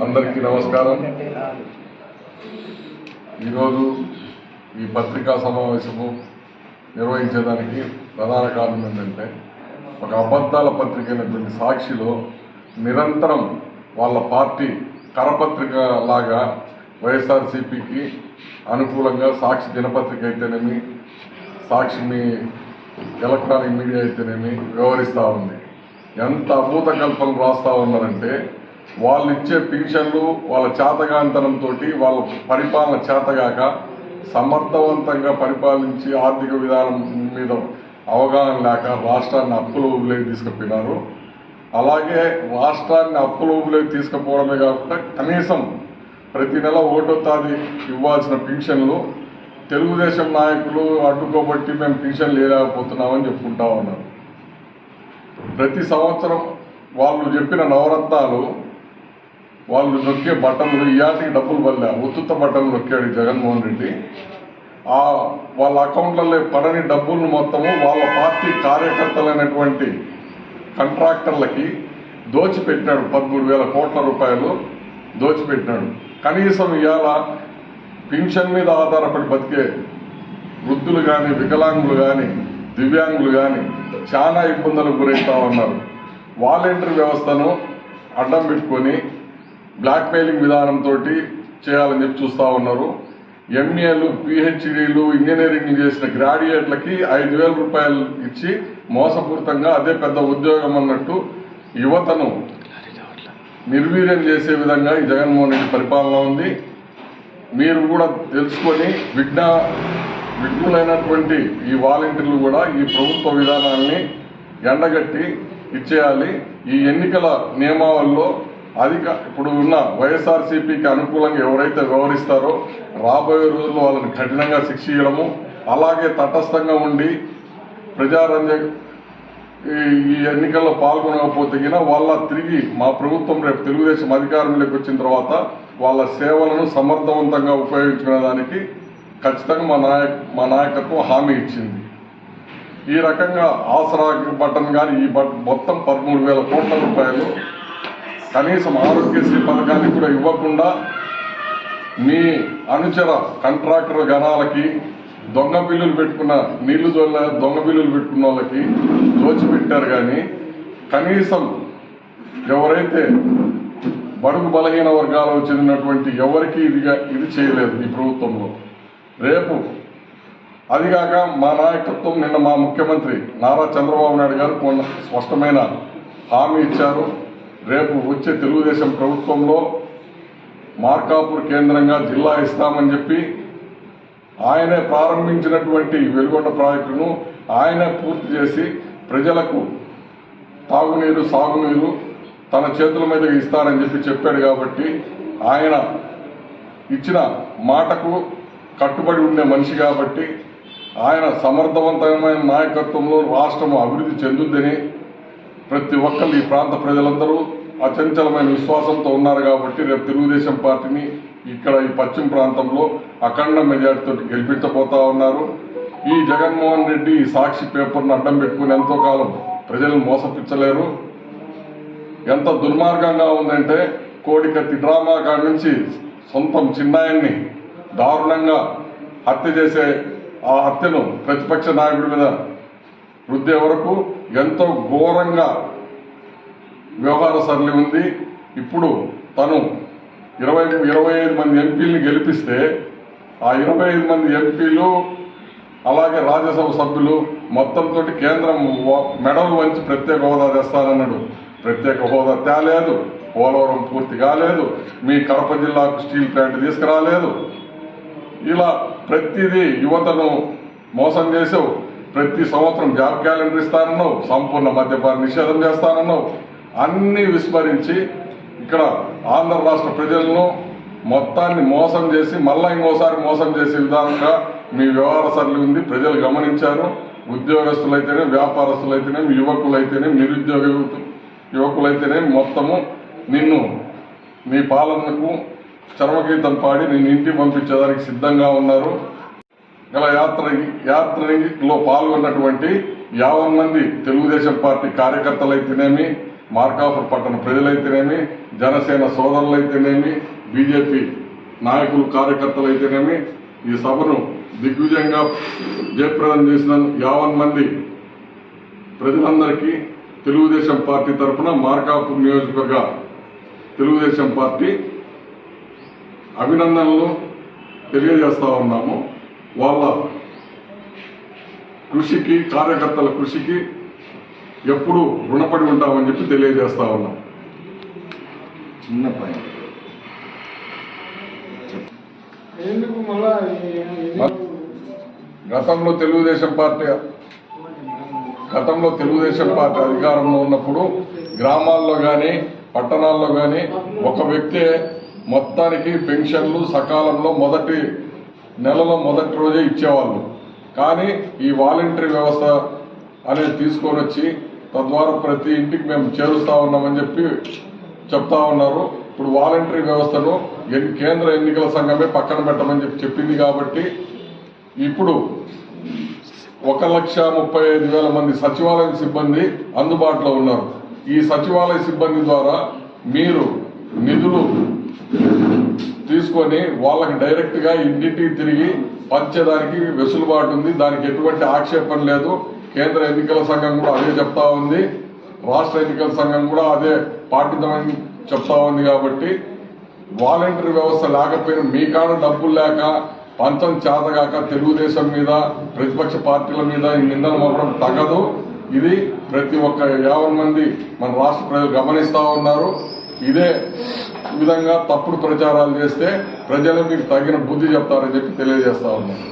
అందరికీ నమస్కారం. ఈరోజు ఈ పత్రికా సమావేశము నిర్వహించడానికి ప్రధాన కారణం ఏంటంటే ఒక అబద్ధాల పత్రిక అయినటువంటి సాక్షిలో నిరంతరం వాళ్ళ పార్టీ కరపత్రిక లాగా వైఎస్ఆర్సీపీకి అనుకూలంగా సాక్షి దినపత్రిక అయితేనేమి సాక్షి మీ ఎలక్ట్రానిక్ మీడియా అయితేనేమి వ్యవహరిస్తూ ఉంది. ఎంత అభూత కల్పనలు రాస్తూ ఉన్నారంటే వాళ్ళు ఇచ్చే పింఛన్లు వాళ్ళ చేతగాంతనంతో వాళ్ళ పరిపాలన చేతగాక సమర్థవంతంగా పరిపాలించి ఆర్థిక విధానం మీద అవగాహన లేక రాష్ట్రాన్ని అప్పుల ఊబిలోకి తీసుకుపోయినారు. అలాగే రాష్ట్రాన్ని అప్పుల ఊబిలోకి తీసుకుపోవడమే కాకుండా కనీసం ప్రతి నెల ఒకటో తారీఖు ఇవ్వాల్సిన పింఛన్లు తెలుగుదేశం నాయకులు అడ్డుకోబట్టి మేము పింఛన్లు వేయలేకపోతున్నామని చెప్పుకుంటా ఉన్నారు. ప్రతి సంవత్సరం వాళ్ళు చెప్పిన నవరత్నాలు వాళ్ళు నొక్కే బట్టలు ఇయాటికి డబ్బులు వల్ల ఉత్తుత బట్టలు నొక్కాడు జగన్మోహన్ రెడ్డి. ఆ వాళ్ళ అకౌంట్లలో పడని డబ్బులను మొత్తము వాళ్ళ పార్టీ కార్యకర్తలైనటువంటి కంట్రాక్టర్లకి దోచిపెట్టినాడు. పదమూడు వేల కోట్ల రూపాయలు దోచిపెట్టినాడు. కనీసం ఇవాళ పింఛన్ మీద ఆధారపడి బతికే వృద్ధులు కానీ వికలాంగులు కానీ దివ్యాంగులు కానీ చాలా ఇబ్బందులకు గురవుతా ఉన్నారు. వాలంటీర్ వ్యవస్థను అడ్డం పెట్టుకొని బ్లాక్మెయిలింగ్ విధానంతో చేయాలని చెప్పి చూస్తూ ఉన్నారు. ఎంఏలు పిహెచ్డీలు ఇంజనీరింగ్ చేసిన గ్రాడ్యుయేట్లకి ఐదు వేల రూపాయలు ఇచ్చి మోసపూరితంగా అదే పెద్ద ఉద్యోగం అన్నట్టు యువతను నిర్వీర్యం చేసే విధంగా ఈ జగన్మోహన్ రెడ్డి పరిపాలన ఉంది. మీరు కూడా తెలుసుకొని విఘ్న విఘ్నులైనటువంటి ఈ వాలంటీర్లు కూడా ఈ ప్రభుత్వ విధానాన్ని ఎండగట్టి ఇచ్చేయాలి. ఈ ఎన్నికల నియమావళిలో అధిక ఇప్పుడు ఉన్న వైఎస్ఆర్సీపీకి అనుకూలంగా ఎవరైతే వ్యవహరిస్తారో రాబోయే రోజుల్లో వాళ్ళని కఠినంగా శిక్ష ఇవ్వడము అలాగే తటస్థంగా ఉండి ప్రజారంజ ఈ- ఎన్నికల్లో పాల్గొనకపోతే వాళ్ళ తిరిగి మా ప్రభుత్వం రేపు తెలుగుదేశం అధికారంలోకి వచ్చిన తర్వాత వాళ్ళ సేవలను సమర్థవంతంగా ఉపయోగించుకునేదానికి ఖచ్చితంగా మా నాయక్ మా నాయకత్వం హామీ ఇచ్చింది. ఈ రకంగా ఆసరా బటన్ కానీ ఈ బట్ మొత్తం పదమూడు వేల కోట్ల రూపాయలు కనీసం ఆరోగ్యశ్రీ పథకాన్ని కూడా ఇవ్వకుండా మీ అనుచర కాంట్రాక్టర్ గణాలకి దొంగ బిల్లులు పెట్టుకున్న నీళ్ళు జోళ్ళ దొంగ బిల్లులు పెట్టుకున్న వాళ్ళకి దోచిపెట్టారు కానీ కనీసం ఎవరైతే బడుగు బలహీన వర్గాలకు చెందినటువంటి ఎవరికి ఇదిగా ఇది చేయలేదు ఈ ప్రభుత్వంలో. రేపు అదిగాక మా నాయకత్వం నిన్న మా ముఖ్యమంత్రి నారా చంద్రబాబు నాయుడు గారు కొన్ని స్పష్టమైన హామీ ఇచ్చారు. రేపు వచ్చే తెలుగుదేశం ప్రభుత్వంలో మార్కాపూర్ కేంద్రంగా జిల్లా ఇస్తామని చెప్పి ఆయనే ప్రారంభించినటువంటి వెలుగొండ ప్రాజెక్టును ఆయనే పూర్తి చేసి ప్రజలకు తాగునీరు సాగునీరు తన చేతుల మీదకి ఇస్తారని చెప్పి చెప్పాడు కాబట్టి ఆయన ఇచ్చిన మాటకు కట్టుబడి ఉండే మనిషి కాబట్టి ఆయన సమర్థవంతమైన నాయకత్వంలో రాష్ట్రం అభివృద్ధి చెందుద్దని ప్రతి ఒక్కరు ఈ ప్రాంత ప్రజలందరూ అచంచలమైన విశ్వాసంతో ఉన్నారు కాబట్టి రేపు తెలుగుదేశం పార్టీని ఇక్కడ ఈ పశ్చిమ ప్రాంతంలో అఖండ మెజార్టీతో గెలిపించబోతా ఉన్నారు. ఈ జగన్మోహన్ రెడ్డి ఈ సాక్షి పేపర్ను అడ్డం పెట్టుకుని ఎంతో కాలం ప్రజలను మోసపించలేరు ఎంత దుర్మార్గంగా ఉందంటే కోడికత్తి డ్రామా కాడి నుంచి సొంతం చిన్నాయన్ని దారుణంగా హత్య చేసే ఆ హత్యను ప్రతిపక్ష నాయకుడి మీద రుద్దే వరకు ఎంతో ఘోరంగా వ్యవహార సరళి ఉంది. ఇప్పుడు తను ఇరవై ఇరవై ఐదు మంది ఎంపీలను గెలిపిస్తే ఆ ఇరవై ఐదు మంది ఎంపీలు అలాగే రాజ్యసభ సభ్యులు మొత్తంతో కేంద్రం మెడలు వంచి ప్రత్యేక హోదా తెస్తానన్నాడు. ప్రత్యేక హోదా తేలేదు. పోలవరం పూర్తి కాలేదు. మీ కడప జిల్లాకు స్టీల్ ప్లాంట్ తీసుకురాలేదు. ఇలా ప్రతిదీ యువతను మోసం చేసావు ప్రతి సంవత్సరం జాబ్ క్యాలెండర్ ఇస్తానన్నావు సంపూర్ణ మద్యపాన నిషేధం చేస్తానన్నావు. అన్నీ విస్మరించి ఇక్కడ ఆంధ్ర రాష్ట్ర ప్రజలను మొత్తాన్ని మోసం చేసి మళ్ళా ఇంకోసారి మోసం చేసే విధానంగా మీ వ్యవహార సరళి ఉంది. ప్రజలు గమనించారు. ఉద్యోగస్తులైతేనే వ్యాపారస్తులైతేనే యువకులైతేనే నిరుద్యోగ యువకులైతేనే మొత్తము నిన్ను నీ పాలనకు చర్మగీతం పాడి నిన్ను ఇంటికి పంపించేదానికి సిద్ధంగా ఉన్నారు. గల యాత్ర యాత్రలో పాల్గొన్నటువంటి యావన్ మంది తెలుగుదేశం పార్టీ కార్యకర్తలైతేనేమి మార్కాపురం పట్టణ ప్రజలైతేనేమి జనసేన సోదరులైతేనేమి బీజేపీ నాయకులు కార్యకర్తలు అయితేనేమి ఈ సభను దిగ్విజయంగా జయప్రదం చేసిన యావన్ మంది ప్రజలందరికీ తెలుగుదేశం పార్టీ తరఫున మార్కాపు నియోజకవర్గ తెలుగుదేశం పార్టీ అభినందనలు తెలియజేస్తా ఉన్నాము. వాళ్ళ కృషికి కార్యకర్తల కృషికి ఎప్పుడు రుణపడి ఉంటామని చెప్పి తెలియజేస్తా ఉన్నాం. చిన్న పని గతంలో తెలుగుదేశం పార్టీ గతంలో తెలుగుదేశం పార్టీ అధికారంలో ఉన్నప్పుడు గ్రామాల్లో కానీ పట్టణాల్లో కానీ ఒక వ్యక్తే మొత్తానికి పెన్షన్లు సకాలంలో మొదటి నెలలో మొదటి రోజే ఇచ్చేవాళ్ళు. కానీ ఈ వాలంటరీ వ్యవస్థ అనేది తీసుకొని వచ్చి తద్వారా ప్రతి ఇంటికి మేము చేరుస్తా ఉన్నామని చెప్పి చెప్తా ఉన్నారు. ఇప్పుడు వాలంటరీ వ్యవస్థను కేంద్ర ఎన్నికల సంఘమే పక్కన పెట్టమని చెప్పి చెప్పింది కాబట్టి ఇప్పుడు ఒక లక్ష ముప్పై ఐదు వేల మంది సచివాలయం సిబ్బంది అందుబాటులో ఉన్నారు. ఈ సచివాలయ సిబ్బంది ద్వారా మీరు తీసుకొని వాళ్ళకి డైరెక్ట్గా ఇంటింటికి తిరిగి పంచేదానికి వెసులుబాటు ఉంది. దానికి ఎటువంటి ఆక్షేపణ లేదు. కేంద్ర ఎన్నికల సంఘం కూడా అదే చెప్తా ఉంది. రాష్ట్ర ఎన్నికల సంఘం కూడా అదే పాటిద్దామని చెప్తా ఉంది కాబట్టి వాలంటరీ వ్యవస్థ లేకపోయినా మీ కాడ డబ్బులు లేక పంచం చేతగాక తెలుగుదేశం మీద ప్రతిపక్ష పార్టీల మీద ఈ నిందలు మోపడం తగదు. ఇది ప్రతి ఒక్క యావన్ మంది మన రాష్ట్ర ప్రజలు గమనిస్తా ఉన్నారు. ఇదే విధంగా తప్పుడు ప్రచారాలు చేస్తే ప్రజలు మీకు తగిన బుద్ధి చెప్తారని చెప్పి తెలియజేస్తా ఉన్నాను